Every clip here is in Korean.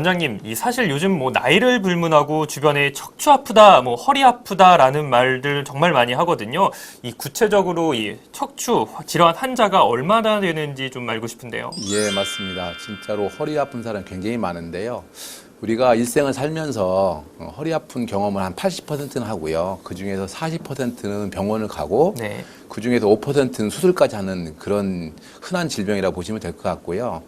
원장님, 이 사실 요즘 뭐 나이를 불문하고 주변에 척추 아프다, 뭐 허리 아프다라는 말들 정말 많이 하거든요. 이 구체적으로 이 척추 질환 환자가 얼마나 되는지 좀 알고 싶은데요. 예, 맞습니다. 진짜로 허리 아픈 사람 굉장히 많은데요. 우리가 일생을 살면서 어, 허리 아픈 경험을 한 80%는 하고요. 그 중에서 40%는 병원을 가고 네. 그 중에서 5%는 수술까지 하는 그런 흔한 질병이라고 보시면 될 것 같고요.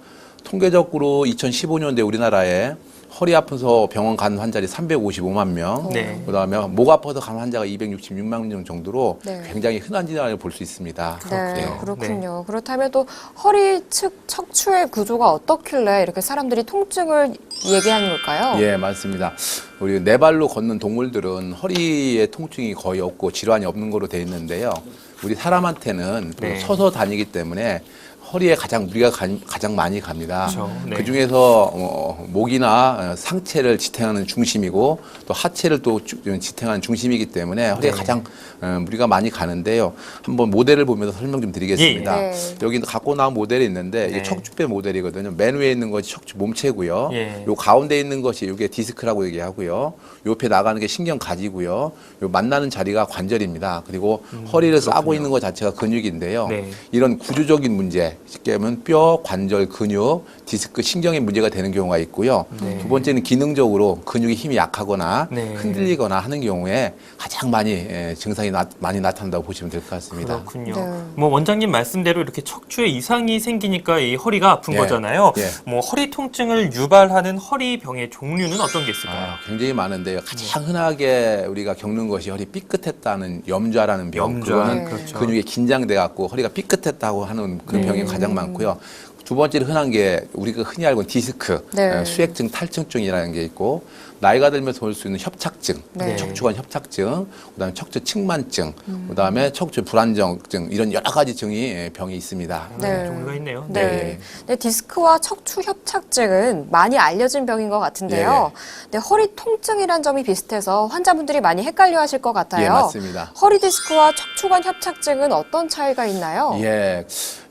통계적으로 2015년도에 우리나라에 허리 아파서 병원 간 환자들이 355만 명, 네. 그다음에 목 아파서 간 환자가 266만 명 정도로 네. 굉장히 흔한 질환을 볼 수 있습니다. 네, 네. 그렇군요. 그렇다면 또 허리 측 척추의 구조가 어떻길래 이렇게 사람들이 통증을 얘기하는 걸까요? 예, 맞습니다. 우리 네 발로 걷는 동물들은 허리에 통증이 거의 없고 질환이 없는 거로 되어 있는데요. 우리 사람한테는 네. 서서 다니기 때문에 허리에 가장 무리가 가, 장 많이 갑니다. 그렇죠. 네. 그 중에서 어, 목이나 어, 상체를 지탱하는 중심이고 또 하체를 또 주- 지탱하는 중심이기 때문에 허리에 네. 가장 어, 무리가 많이 가는데요. 한번 모델을 보면서 설명 좀 드리겠습니다. 예. 네. 여기 갖고 나온 모델이 있는데 네. 이게 척추뼈 모델이거든요. 맨 위에 있는 것이 척추 몸체고요. 예. 요 가운데 있는 것이 이게 디스크라고 얘기하고요. 옆에 나가는 게 신경 가지고요. 요 만나는 자리가 관절입니다. 그리고 허리를 싸고 있는 것 자체가 근육인데요. 음, 네. 이런 구조적인 문제, 쉽게 하면 뼈, 관절, 근육, 디스크, 신경의 문제가 되는 경우가 있고요. 네. 두 번째는 기능적으로 근육이 힘이 약하거나 네. 흔들리거나 하는 경우에 가장 많이 예, 증상이 나, 많이 나타난다고 보시면 될 것 같습니다. 그렇군요. 네. 뭐 원장님 말씀대로 이렇게 척추에 이상이 생기니까 이 허리가 아픈 예. 거잖아요. 예. 뭐 허리 통증을 유발하는 허리 병의 종류는 어떤 게 있을까요? 아, 굉장히 많은데요. 가장 흔하게 우리가 겪는 것이 허리 삐끗했다는 염좌라는 병. 염좌, 그거는 그렇죠. 근육이 긴장돼 갖고 허리가 삐끗했다고 하는 그 네. 병이 가장 많고요. 두 번째로 흔한 게 우리가 흔히 알고 있는 디스크, 네. 에, 수액증, 탈증증이라는 게 있고 나이가 들면서 올 수 있는 협착증, 네. 척추관 협착증, 그다음에 척추 측만증, 그다음에 척추 불안정증 이런 여러 가지 증이 예, 병이 있습니다. 네. 종류가 있네요. 네. 네. 네, 디스크와 척추 협착증은 많이 알려진 병인 것 같은데요. 네, 허리 통증이란 점이 비슷해서 환자분들이 많이 헷갈려 하실 것 같아요. 예, 맞습니다. 허리 디스크와 척추관 협착증은 어떤 차이가 있나요? 예.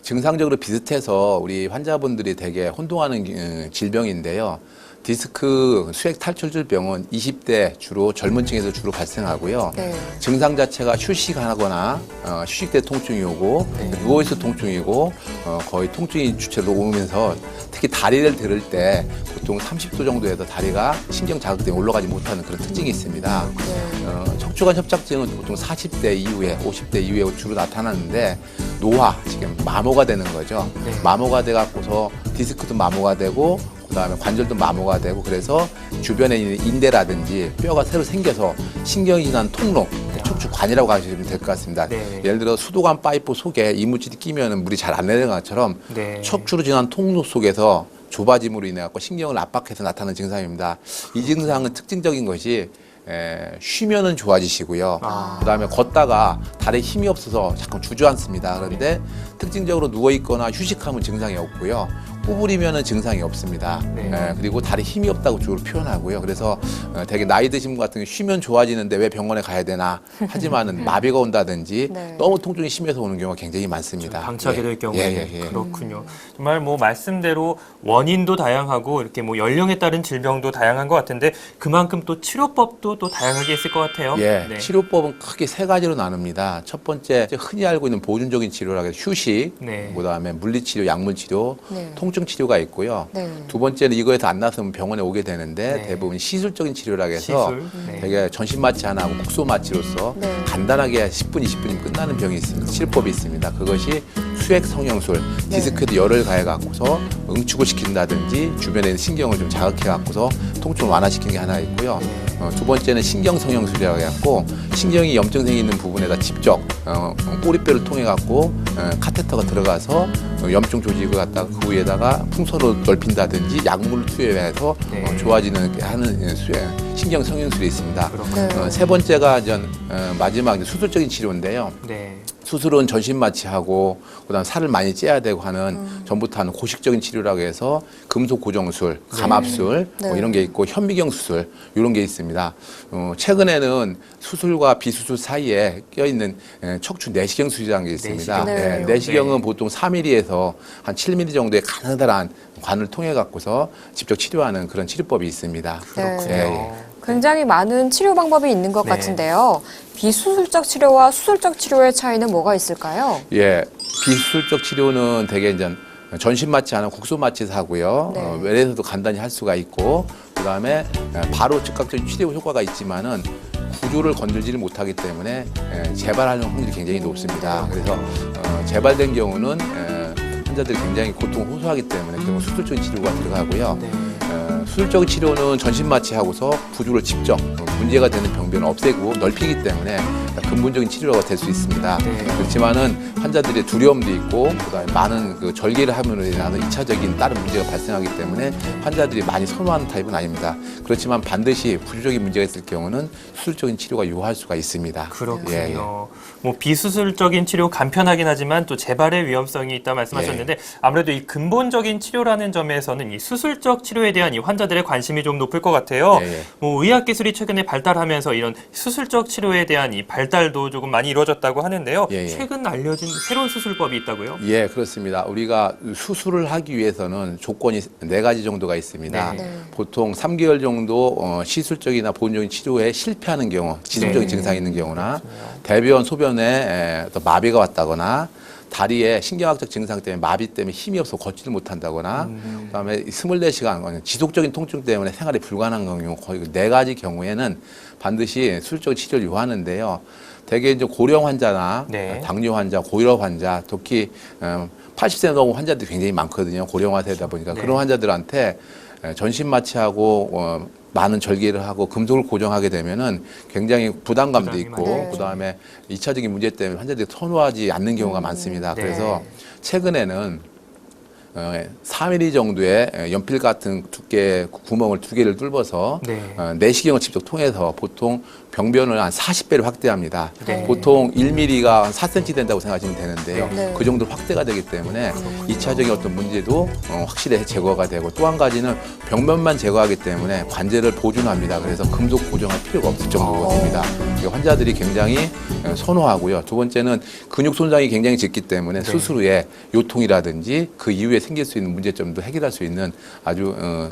증상적으로 비슷해서 우리 환자분들이 되게 혼동하는 어, 질병인데요. 디스크 수액 탈출증병은 20대 주로 젊은 층에서 주로 발생하고요. 네. 증상 자체가 휴식하거나 어, 휴식 때 통증이 오고 누워있어 통증이고 어, 거의 통증이 주체로 오면서 특히 다리를 들을 때 보통 30도 정도에서 다리가 신경 자극 때문에 올라가지 못하는 그런 특징이 있습니다. 네. 어, 척추관 협착증은 보통 40대 이후에 50대 이후에 주로 나타나는데 노화 지금 마모가 되는 거죠. 네. 마모가 돼 갖고서 디스크도 마모가 되고 그다음에 관절도 마모가 되고 그래서 주변에 있는 인대라든지 뼈가 새로 생겨서 신경이 지난 통로 척추관이라고 하시면 될 것 같습니다. 네. 예를 들어 수도관 파이프 속에 이물질이 끼면 물이 잘 안 내려가는 것처럼 네. 척추로 지난 통로 속에서 좁아짐으로 인해 갖고 신경을 압박해서 나타나는 증상입니다. 이 증상은 특징적인 것이 에, 쉬면은 좋아지시고요. 아. 그다음에 걷다가 다리에 힘이 없어서 자꾸 주저앉습니다. 그런데 특징적으로 누워 있거나 휴식하면 증상이 없고요. 구부리면은 증상이 없습니다. 네. 에, 그리고 다리 힘이 없다고 주로 표현하고요. 그래서 어, 되게 나이 드신 분 같은 경우 쉬면 좋아지는데 왜 병원에 가야 되나 하지만은 마비가 온다든지 네. 너무 통증이 심해서 오는 경우가 굉장히 많습니다. 방치하게 예. 될 경우에 예, 예, 예. 그렇군요. 정말 뭐 말씀대로 원인도 다양하고 이렇게 뭐 연령에 따른 질병도 다양한 것 같은데 그만큼 또 치료법도 또 다양하게 있을 것 같아요. 예, 네. 치료법은 크게 세 가지로 나눕니다. 첫 번째 흔히 알고 있는 보존적인 치료라고 해서 휴식, 네. 그다음에 물리치료, 약물치료, 네. 통증 치료가 있고요. 네. 두 번째는 이거에서 안 나서면 병원에 오게 되는데 네. 대부분 시술적인 치료라고 해서 시술. 네. 되게 전신 마취 하나 하고 국소 마취로서 네. 간단하게 10분, 20분이면 끝나는 병이 있습니다. 치료법이 있습니다. 그것이 수액 성형술, 네. 디스크에도 열을 가해 갖고서 응축을 시킨다든지 주변에 있는 신경을 좀 자극해 갖고서 통증을 완화시키는 게 하나 있고요. 어, 두 번째는 신경 성형술이라고 해갖고 신경이 염증생이 있는 부분에다 직접 어, 꼬리뼈를 통해 갖고 어, 카테터가 들어가서 어, 염증 조직을 갖다가 그 위에다가 풍선으로 넓힌다든지 약물을 투여해서 네. 어, 좋아지는 게 하는 예, 수- 예, 신경 성형술이 있습니다. 그렇군요. 네. 어, 세 번째가 전 어, 마지막 수술적인 치료인데요. 네. 수술은 전신 마취하고 그다음 살을 많이 째야 되고 하는 전부터 하는 고식적인 치료라고 해서 금속 고정술, 감압술 네. 뭐 이런 게 있고 현미경 수술 이런 게 있습니다. 어, 최근에는 수술과 비수술 사이에 껴 있는 척추 내시경 수술이라는 게 있습니다. 내시경. 네. 예, 내시경은 네. 보통 4mm에서 한 7mm 정도의 가느다란 관을 통해 갖고서 직접 치료하는 그런 치료법이 있습니다. 그렇군요. 예, 예. 굉장히 많은 치료 방법이 있는 것 네. 같은데요. 비수술적 치료와 수술적 치료의 차이는 뭐가 있을까요? 예, 비수술적 치료는 대개 이제 전신 마취 하는 국소 마취에서 하고요. 네. 어, 외래에서도 간단히 할 수가 있고, 그 다음에 바로 즉각적인 치료 효과가 있지만은 구조를 건들지를 못하기 때문에 예, 재발하는 확률이 굉장히 높습니다. 그래서 어, 재발된 경우는 예, 환자들이 굉장히 고통 호소하기 때문에 그런 수술적인 치료가 들어가고요. 네. 어, 수술적인 치료는 전신 마취하고서 구조를 직접 어, 문제가 되는 병변을 없애고 넓히기 때문에 근본적인 치료가 될 수 있습니다. 네. 그렇지만은 환자들의 두려움도 있고 그다음에 많은 그 절개를 함으로 인한 2차적인 다른 문제가 발생하기 때문에 환자들이 많이 선호하는 타입은 아닙니다. 그렇지만 반드시 부주적인 문제가 있을 경우는 수술적인 치료가 요구할 수가 있습니다. 그렇군요. 예, 예. 뭐 비수술적인 치료 간편하긴 하지만 또 재발의 위험성이 있다 말씀하셨는데 예. 아무래도 이 근본적인 치료라는 점에서는 이 수술적 치료에 대한 이 환자들의 관심이 좀 높을 것 같아요. 예, 예. 뭐 의학 기술이 최근에 발달하면서 이런 수술적 치료에 대한 이 발 달도 조금 많이 이루어졌다고 하는데요. 예, 예. 최근 알려진 새로운 수술법이 있다고요? 예, 그렇습니다. 우리가 수술을 하기 위해서는 조건이 네 가지 정도가 있습니다. 네. 네. 보통 3개월 정도 어, 시술적이나 보온적인 치료에 실패하는 경우, 지속적인 네. 증상이 있는 경우나 대변, 소변에 에, 마비가 왔다거나 다리에 신경학적 증상 때문에 마비 때문에 힘이 없어 걷지를 못한다거나 그다음에 24시간 지속적인 통증 때문에 생활이 불가능한 경우 거의 그네 가지 경우에는 반드시 수술적 치료를 요하는데요. 대개 이제 고령 환자나 네. 당뇨 환자, 고혈압 환자, 특히 음, 80세 넘은 환자들이 굉장히 많거든요. 고령화 세다 보니까 네. 그런 환자들한테 에, 전신 마취하고 어, 많은 절개를 하고 금속을 고정하게 되면은 굉장히 부담감도 부담이 있고 많죠. 그다음에 이차적인 문제 때문에 환자들이 선호하지 않는 경우가 많습니다. 네. 그래서 최근에는 어, 3mm 정도의 에, 연필 같은 두께 구멍을 두 개를 뚫어서 네. 어, 내시경을 직접 통해서 보통 병변을 한 40배로 확대합니다. 네. 보통 1mm가 한 4cm 된다고 생각하시면 되는데요. 네. 그 정도 확대가 되기 때문에 이차적인 어떤 문제도 어, 확실히 제거가 되고 또 한 가지는 병변만 제거하기 때문에 관절을 보존합니다. 그래서 금속 고정할 필요가 없을 정도입니다. 그러니까 환자들이 굉장히 어, 선호하고요. 두 번째는 근육 손상이 굉장히 짙기 때문에 수술 후에 요통이라든지 그 이후에 생길 수 있는 문제점도 해결할 수 있는 아주 어,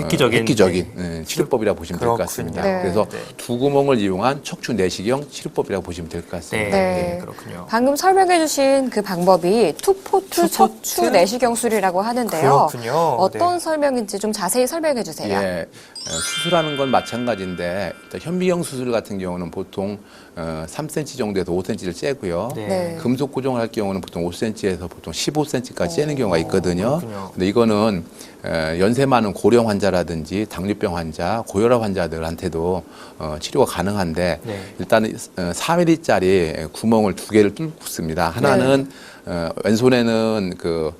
획기적인, 어, 획기적인 예, 치료법이라 보시면 될것 그렇군요. 같습니다. 네. 그래서 네. 두 구멍을 이용한 척추 내시경 치료법이라고 보시면 될것 네. 같습니다. 네. 그렇군요. 방금 설명해주신 그 방법이 투포트 투포트? 척추 내시경술이라고 하는데요. 그렇군요. 어떤 네. 설명인지 좀 자세히 설명해 주세요. 예, 어, 수술하는 건 마찬가지인데 일단 현미경 수술 같은 경우는 보통 어, 3cm 정도에서 5cm를 째고요. 네. 네. 금속 고정을 할 경우는 보통 5cm에서 보통 15cm까지 째는 경우가 있거든요. 그렇군요. 근데 이거는 에, 연세 많은 고령 환자라든지 당뇨병 환자, 고혈압 환자들한테도 어, 치료가 가능한데 네. 일단은 어, 4mm짜리 구멍을 두 개를 뚫습니다. 하나는 어, 왼손에는 그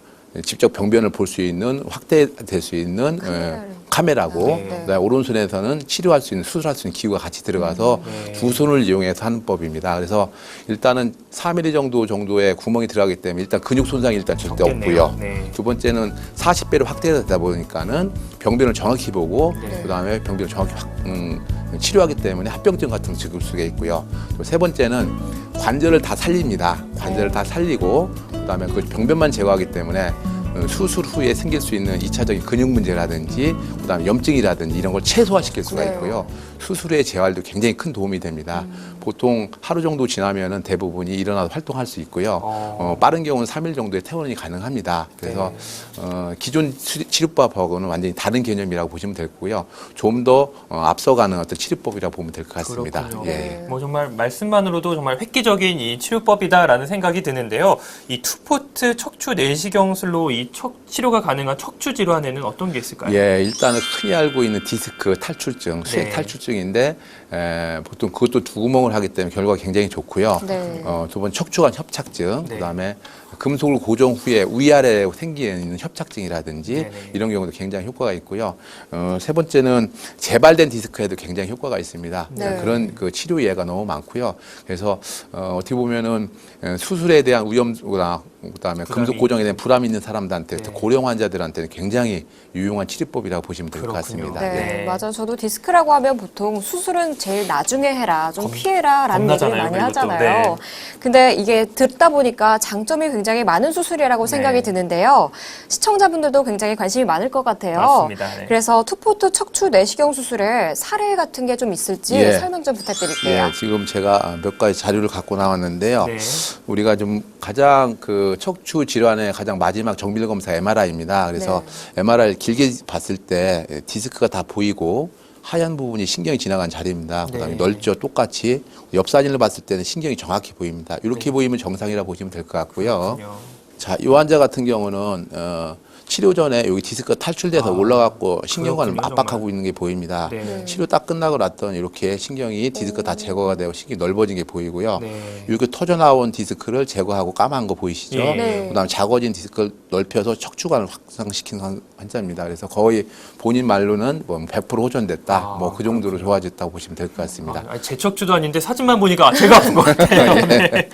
직접 병변을 볼 수 있는 확대될 수 있는 어, 카메라고 네. 그다음에 오른손에서는 치료할 수 있는 수술할 수 있는 기구가 같이 들어가서 네. 두 손을 이용해서 하는 법입니다. 그래서 일단은 4mm 정도 정도의 구멍이 들어가기 때문에 일단 근육 손상이 일단 절대 적겠네요. 없고요. 네. 두 번째는 40배로 확대되다 보니까는 병변을 정확히 보고 네. 그다음에 병변을 정확히 확, 음, 치료하기 때문에 합병증 같은 거 적을 수가 있고요. 또 세 번째는 관절을 다 살립니다. 관절을 다 살리고 그다음에 그 병변만 제거하기 때문에 어, 수술 후에 생길 수 있는 이차적인 근육 문제라든지 그다음에 염증이라든지 이런 걸 최소화시킬 수가 그래요. 있고요. 수술 후의 재활도 굉장히 큰 도움이 됩니다. 보통 하루 정도 지나면은 대부분이 일어나서 활동할 수 있고요. 어. 어, 빠른 경우는 3일 정도의 퇴원이 가능합니다. 그래서 네. 어, 기존 치- 치료법하고는 완전히 다른 개념이라고 보시면 되고요. 좀 더 어, 앞서가는 어떤 치료법이라고 보면 될 것 같습니다. 그렇군요. 예. 뭐 정말 말씀만으로도 정말 획기적인 이 치료법이다라는 생각이 드는데요. 이 투포트 척추 내시경술로 이 척, 치료가 가능한 척추 질환에는 어떤 게 있을까요? 예, 일단은 흔히 알고 있는 디스크 탈출증, 수액 네. 탈출증 인데 에, 보통 그것도 두 구멍을 하기 때문에 결과가 굉장히 좋고요. 네. 어, 두 번 척추관 협착증, 네. 그다음에 금속을 고정 후에 위아래에 생기는 협착증이라든지 네네. 이런 경우도 굉장히 효과가 있고요. 어, 세 번째는 재발된 디스크에도 굉장히 효과가 있습니다. 네. 그런 그 치료 예가 너무 많고요. 그래서 어, 어떻게 보면은 에, 수술에 대한 위험이나 그다음에. 금속 고정에 대한 부담이 있는 사람들한테 네. 고령 환자들한테는 굉장히 유용한 치료법이라고 보시면 될 것. 같습니다. 네, 네. 맞아요. 저도 디스크라고 하면 보통 수술은 제일 나중에 해라, 좀 겁- 피해라라는 얘기를 많이. 하잖아요. 네. 근데 이게 듣다 보니까 장점이 굉장히 굉장히 많은 수술이라고 생각이 네. 드는데요. 시청자분들도 굉장히 관심이 많을 것 같아요. 맞습니다. 네. 그래서 투포트 척추 내시경 수술에 사례 같은 게 좀 있을지 예. 설명 좀 부탁드릴게요. 예, 지금 제가 몇 가지 자료를 갖고 나왔는데요. 네. 우리가 좀 가장 그 척추 질환의 가장 마지막 정밀 검사 MRI입니다. 그래서 네. MRI를 길게 봤을 때 디스크가 다 보이고 하얀 부분이 신경이 지나간 자리입니다. 그다음에 네. 넓죠, 똑같이. 옆 사진을 봤을 때는 신경이 정확히 보입니다. 이렇게 보이면 정상이라 보시면 될 것 같고요. 그렇군요. 자, 이 환자 같은 경우는 어, 치료 전에 여기 디스크가 탈출돼서 아, 올라갔고 신경관을 그렇군요, 압박하고 정말. 있는 게 보입니다. 네. 네. 치료 딱 끝나고 났더니 이렇게 신경이 디스크 다 제거가 되고 신경이 넓어진 게 보이고요. 네. 이렇게 터져 나온 디스크를 제거하고 까만 거 보이시죠? 예. 네. 그다음에 작아진 디스크를 넓혀서 척추관을 확장시킨 환- 환자입니다. 그래서 거의 본인 말로는 뭐 100% 호전됐다. 아, 뭐그 정도로 좋아졌다고 보시면 될 것 같습니다. 아, 제 척추도 아닌데 사진만 보니까 제가 아픈 것 같아요. 네.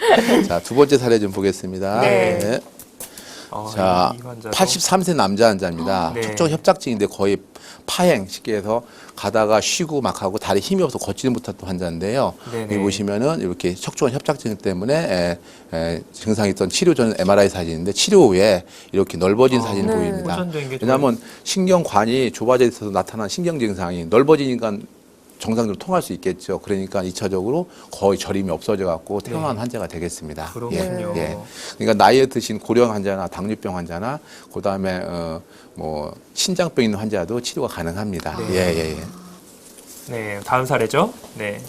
자, 두 번째 사례 좀 보겠습니다. 네. 어, 자, 이 환자도 83세 남자 환자입니다. 네. 척추 협착증인데 거의 파행 쉽게 해서 가다가 쉬고 막 하고 다리 힘이 없어 걷지는 못했던 환자인데요. 네네. 여기 보시면은 이렇게 척추관 협착증 때문에 에, 에, 증상이 있던 치료 전 MRI 사진인데 치료 후에 이렇게 넓어진 아, 사진이 네. 보입니다. 왜냐하면 신경관이 좁아져 있어서 나타난 신경 증상이 넓어지니까 정상적으로 통할 수 있겠죠. 그러니까 이차적으로 거의 저림이 없어져 갖고 태어난 환자가 되겠습니다. 네. 그렇군요. 예, 예. 그러니까 나이에 드신 고령 환자나 당뇨병 환자나 그다음에 어, 뭐 신장병 있는 환자도 치료가 가능합니다. 네. 예, 예, 예. 네, 다음 사례죠. 네.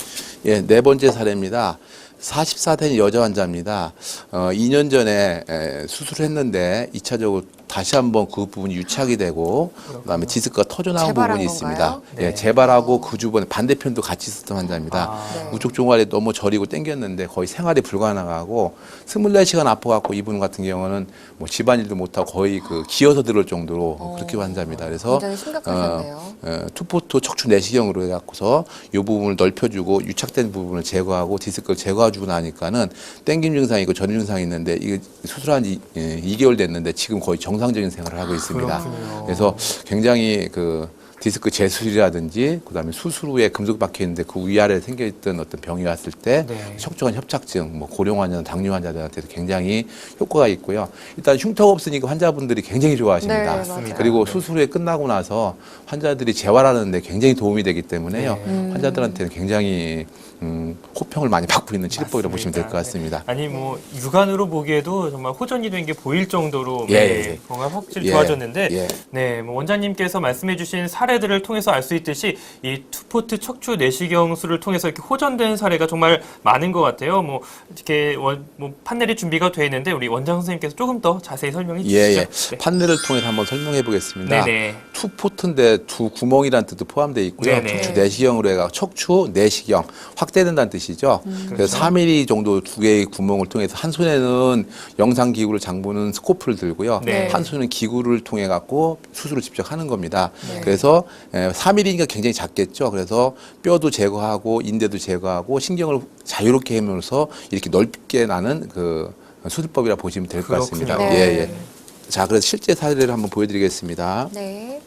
예, 네 번째 사례입니다. 44세 여자 환자입니다. 어, 2년 전에 에, 수술을 했는데 2차적으로 다시 한번 그 부분이 유착이 되고 그다음에 디스크가 터져 나온 부분이 건가요? 있습니다. 네. 예, 재발하고 그 주변에 반대편도 같이 있었던 환자입니다. 아, 네. 우측 종아리 너무 저리고 땡겼는데 거의 생활이 불가능하고 24시간 아파갖고 이분 같은 경우는 뭐 집안일도 못하고 거의 그 기어서 들을 정도로 어. 그렇게 환자입니다. 그래서 굉장히 심각하셨네요. 어, 투포트 척추 내시경으로 해갖고서 이 부분을 넓혀주고 유착된 부분을 제거하고 디스크를 제거해주고 나니까는 땡김 증상이 있고 전임 증상이 있는데 이게 수술한 지 예, 2개월 됐는데 지금 거의 정상 적인 생활을 하고 있습니다. 그렇군요. 그래서 굉장히 그 디스크 재수술이라든지 그다음에 수술 후에 금속 박혀 있는데 그 위아래에 생겨 있던 어떤 병이 왔을 때 네. 척추관 협착증, 뭐 고령 환자나 당뇨 환자들한테도 굉장히 효과가 있고요. 일단 흉터가 없으니까 환자분들이 굉장히 좋아하십니다. 네. 그리고 수술 후에 끝나고 나서 환자들이 재활하는데 굉장히 도움이 되기 때문에요. 네. 환자들한테는 굉장히 음, 호평을 많이 받고 있는 치료법이라고 보시면 될 것. 같습니다. 아니 뭐 육안으로 보기에도 정말 호전이 된 게 보일 정도로 예, 네, 예. 건강 확실히 예, 좋아졌는데 예. 네, 뭐 원장님께서 말씀해주신 사례들을 통해서 알 수 있듯이 이 투포트 척추 내시경술을 통해서 이렇게 호전된 사례가 정말 많은 것 같아요. 뭐 이렇게 원, 뭐 판넬이 준비가 돼 있는데 우리 원장 선생님께서 조금 더 자세히 설명해 주시죠. 예, 예. 네. 판넬을 통해서 한번 설명해 보겠습니다. 네네. 투포트인데 두 구멍이라는 뜻도 포함되어 있고요. 네네. 척추 내시경으로 해가 척추 내시경 확 대된다는 뜻이죠. 그래서 3mm 정도 두 개의 구멍을 통해서 한 손에는 영상 기구를 장보는 스코프를 들고요. 네. 한 손은 기구를 통해 갖고 수술을 직접 하는 겁니다. 네. 그래서 3mm니까 굉장히 작겠죠. 그래서 뼈도 제거하고 인대도 제거하고 신경을 자유롭게 해면서 이렇게 넓게 나는 그 수술법이라 보시면 될 것. 같습니다. 네. 예, 예. 자, 그래서 실제 사례를 한번 보여드리겠습니다. 네.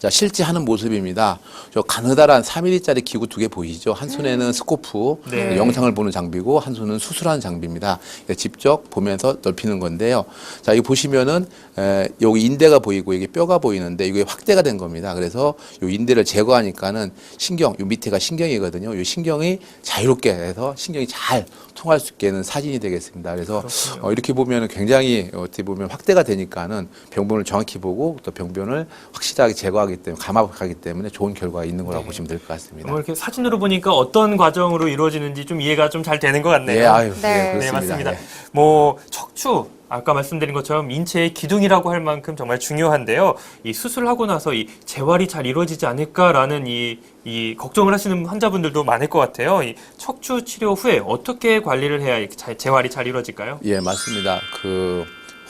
자, 실제 하는 모습입니다. 저 가느다란 3mm짜리 기구 두 개 보이시죠? 한 손에는 스코프, 네. 영상을 보는 장비고, 한 손은 수술하는 장비입니다. 예, 직접 보면서 넓히는 건데요. 자, 이거 보시면은, 에, 여기 인대가 보이고, 여기 뼈가 보이는데, 이게 확대가 된 겁니다. 그래서 이 인대를 제거하니까는 신경, 요 밑에가 신경이거든요. 이 신경이 자유롭게 해서 신경이 잘 통할 수 있게 하는 사진이 되겠습니다. 그래서. 어, 이렇게 보면 굉장히 어떻게 보면 확대가 되니까는 병변을 정확히 보고 또 병변을 확실하게 제거하기 때문에 감압하기 때문에 좋은 결과가 있는 거라고 네. 보시면 될 것 같습니다. 뭐 이렇게 사진으로 보니까 어떤 과정으로 이루어지는지 좀 이해가 좀 잘 되는 것 같네요. 예, 아유, 네. 예, 네, 그렇습니다. 맞습니다. 예. 뭐 척추 아까 말씀드린 것처럼 인체의 기둥이라고 할 만큼 정말 중요한데요. 이 수술하고 나서 이 재활이 잘 이루어지지 않을까라는 이, 이 걱정을 하시는 환자분들도 많을 것 같아요. 이 척추 치료 후에 어떻게 관리를 해야 이렇게 잘- 재활이 잘 이루어질까요? 예, 맞습니다. 그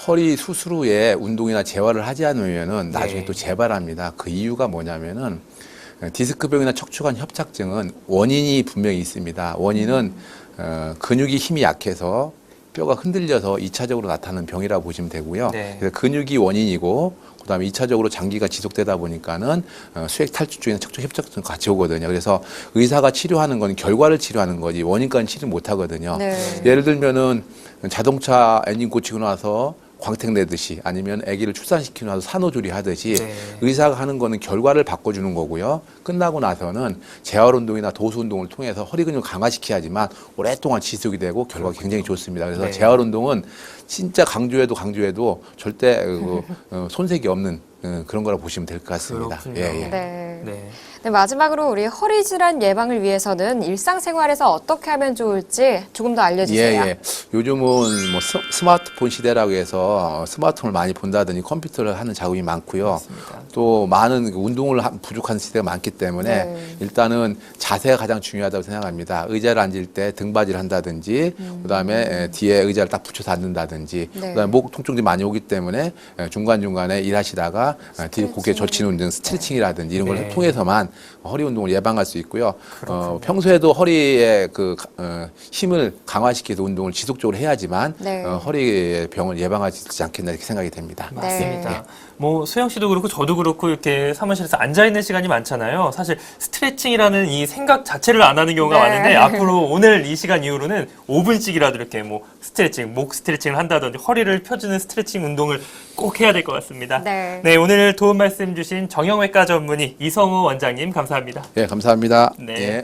허리 수술 후에 운동이나 재활을 하지 않으면은 나중에 네. 또 재발합니다. 그 이유가 뭐냐면은 디스크병이나 척추관 협착증은 원인이 분명히 있습니다. 원인은 어, 근육이 힘이 약해서 뼈가 흔들려서 2차적으로 나타나는 병이라고 보시면 되고요. 네. 그래서 근육이 원인이고 그다음에 2차적으로 장기가 지속되다 보니까는 어, 수액 탈출 중에는 척추 협착증 같이 오거든요. 그래서 의사가 치료하는 건 결과를 치료하는 거지 원인까지는 치료 못 하거든요. 네. 예를 들면은 자동차 엔진 고치고 나서 광택 내듯이 아니면 아기를 출산시키고 나서 산후조리 하듯이 네. 의사가 하는 거는 결과를 바꿔주는 거고요. 끝나고 나서는 재활 운동이나 도수 운동을 통해서 허리 근육 강화시켜야지만 오랫동안 지속이 되고 결과가 굉장히 좋습니다. 그래서 네. 재활 운동은 진짜 강조해도 강조해도 절대 그, 어, 손색이 없는 어, 그런 거라 보시면 될 것 같습니다. 그렇군요. 예, 예. 네. 네. 네, 마지막으로 우리 허리 질환 예방을 위해서는 일상생활에서 어떻게 하면 좋을지 조금 더 알려주세요. 예, 예. 요즘은 뭐 스, 스마트폰 시대라고 해서 스마트폰을 많이 본다든지 컴퓨터를 하는 작업이 많고요. 맞습니다. 또 많은 그 운동을 한- 부족한 시대가 많기 때문에 네. 일단은 자세가 가장 중요하다고 생각합니다. 의자를 앉을 때 등받이를 한다든지 그다음에 에, 뒤에 의자를 딱 붙여서 앉는다든지 네. 그다음에 목 통증이 많이 오기 때문에 에, 중간중간에 일하시다가 에, 뒤에 고개 젖히는 운동 스트레칭이라든지 이런 걸 네. 통해서만 허리 운동을 예방할 수 있고요. 어, 평소에도 허리에 그 어, 힘을 강화시켜서 운동을 지속적으로 해야지만 네. 어, 허리의 병을 예방할 수 있지 않겠나 이렇게 생각이 됩니다. 맞습니다. 네. 뭐 소영 씨도 그렇고 저도 그렇고 이렇게 사무실에서 앉아 있는 시간이 많잖아요. 사실 스트레칭이라는 이 생각 자체를 안 하는 경우가 네. 많은데 앞으로 오늘 이 시간 이후로는 5분씩이라도 이렇게 뭐 스트레칭, 목 스트레칭을 한다든지 허리를 펴주는 스트레칭 운동을 꼭 해야 될 것 같습니다. 네. 오늘 도움 말씀 주신 정형외과 전문의 이성우 원장님 감사합니다. 예, 감사합니다. 네. 예.